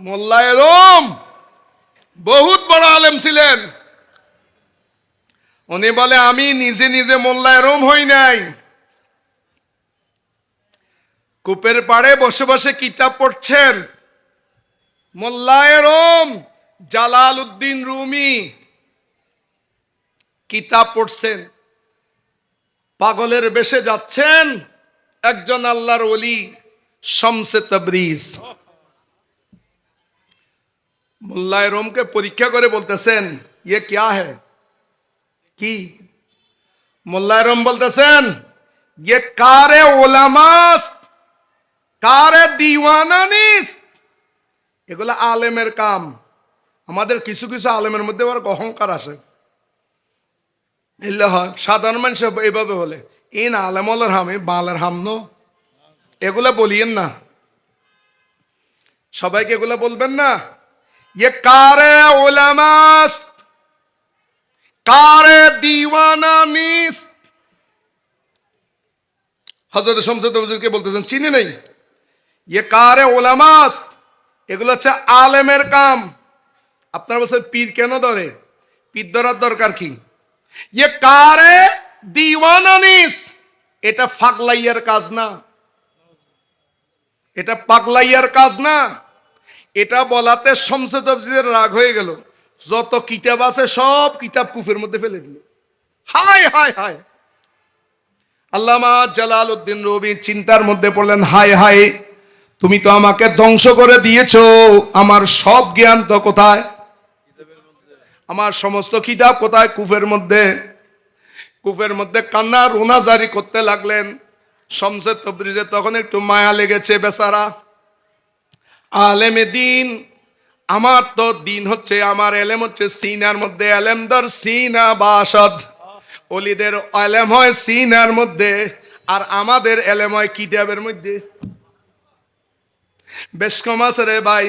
মোল্লা এলম, বহুত বড় আলেম ছিলেন। উনি বলে, আমি নিজে নিজে মোল্লা এরম হই নাই। কূপের পাড়ে বসে বসে কিতাব পড়ছেন। মোল্লা এরম জালাল উদ্দিন রুমি কিতাব পড়ছেন। পাগলের বেশে যাচ্ছেন একজন আল্লাহর অলি শমসে তবরিজ। মোল্লা রোমকে পরীক্ষা করে বলতেছেন ইয়ে ক্যা হে? কি? মোল্লা রোম বলতেছেন ইয়ে কারে ওলামাস? কারে দিওয়ানানিস? এগুলো আলেমের কাম। আমাদের কিছু কিছু আলেমের মধ্যে আবার অহংকার আসে। এলে হয় সাধারণ মানুষ এইভাবে বলে, ইন আলেমলের হাম এই বালের হাম নো? এগুলা বলিয়েন না। সবাইকে এগুলা বলবেন না। ये कारे उलमास কারে দিওয়ানা নিস হজরত শামসুদ হুজুরকে বলতেছেন চিনি নেই ইয়ে কারে ওলামাস এগুলো হচ্ছে আলেমের কাম আপনারা বলছেন পীর কেন ধরে পীর ধরার দরকার কি ইয়ে কারে দিওয়ানা নিস এটা ফাগলাইয়ার কাজ না এটা পাগলাইয়ার কাজ না এটা বলাতে শমসে তফজিদের রাগ হয়ে গেল। যত কিতাব আছে, সব কিতাব কুফের মধ্যে ফেলে দিল। হায় হায় হায়। আল্লামা জালাল উদ্দিন রবি চিন্তার মধ্যে পড়লেন, হায় হায়, তুমি তো আমাকে ধ্বংস করে দিয়েছ। আমার সব জ্ঞান তো কোথায়? আমার সমস্ত কিতাব কোথায়? কুফের মধ্যে। কুফের মধ্যে কান্না রোনা জারি করতে লাগলেন। শমসে তবরিজে তখন একটু মায়া লেগেছে, বেচারা। আলেমে দিন। আমার তো দিন হচ্ছে, আমার এলেম হচ্ছে সিনার মধ্যে। এলেম সিনা বাসদ। অলিদের এলেম হয় সিনার মধ্যে, আর আমাদের এলেম হয় কিতাবের মধ্যে। বেশ কম আছে রে ভাই।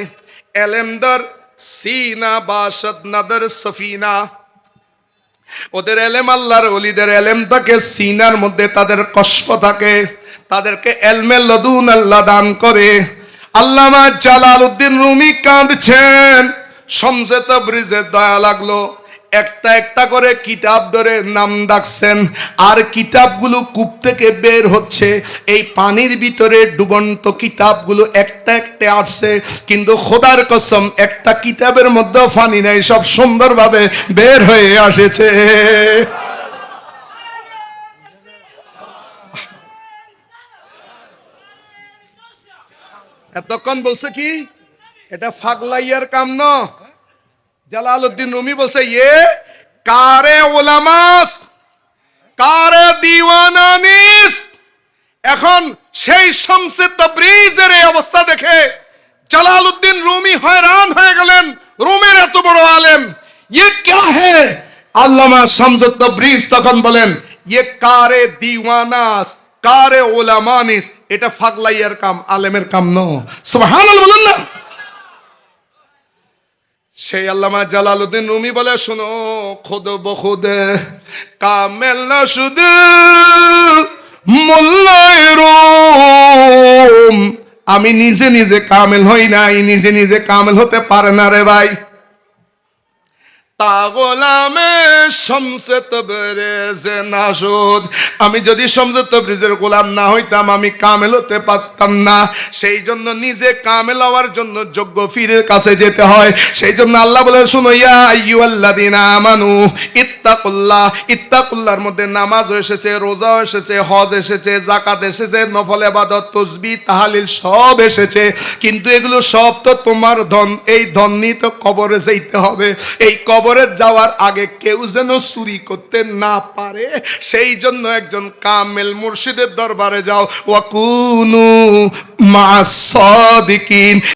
এলেম দর সিনা বাসদ নাদর সফিনা। ওদের এলেম আল্লাহর, অলিদের এলেম থাকে সিনার মধ্যে। তাদের কষ্ট থাকে, তাদেরকে এলমে লদুন আল্লাহ দান করে। আল্লামা জালাল উদ্দিন রুমি কাঁদছেন। সমঝেত ব্রিজের দয়া লাগল। একটা একটা করে কিতাব ধরে নাম ডাকছেন। আর কিতাবগুলো কূপ থেকে বের হচ্ছে। এই পানির ভিতরে ডুবন্ত কিতাবগুলো একটা একটা আসছে। কিন্তু খোদার কসম, একটা কিতাবের মধ্যেও পানি নেই, সব সুন্দরভাবে বের হয়ে আসেছে। এতক্ষণ বলছে কি? এটা ফাগলাইয়ার কাম ন। জালাল উদ্দিন রুমি বলছে ইয়ে কারে ওলামাস কারে দিওয়ানানিস এখন সেই শামসে তাবরিজের এই অবস্থা দেখে জালাল উদ্দিন রুমি হয়রান হয়ে গেলেন, রুমের এত বড় আলেম। ইয়ে ক্যা হে? আল্লামা শামসে তাবরিজ তখন বলেন ইয়ে কারে দিওয়ানাস কারে ওলা ওলামানিস এটা ফাগলাইয়ার কাম, আলেমের কাম ন। সুবহানাল্লাহ বলেন না। সেই আল্লামা জালালউদ্দিন রুমি বলে, শোনো, খোদ বখুদ কামেল না শুধু আমি নিজে নিজে কামেল হই নাই, নিজে নিজে কামেল হতে পারে না রে ভাই। আমি যদি শমসে গোলাম না হইতাম, আমি কামেল হতে পারতাম না। সেই জন্য নিজে কামেল হওয়ার জন্য যোগ্য ফিরের কাছে যেতে হয়। সেই জন্য আল্লাহ বলে শুনো ইয়া ইত্তাকুল্লাহ। ইত্তাকুল্লাহর মধ্যে নামাজও এসেছে, রোজাও এসেছে, হজ এসেছে জাকাত এসেছে, নফল, ইবাদত তসবিহ তাহালিল সব এসেছে। কিন্তু এগুলো সব তো তোমার ধন। এই ধন নিয়ে তো কবরে যাইতে হবে। এই কবরে যাওয়ার আগে কেউ যেন চুরি করতে না পারে, সেই জন্য একজন কামেল মুর্শিদের দরবারে যাও। ওয়াকুনু মা সাদিকিন।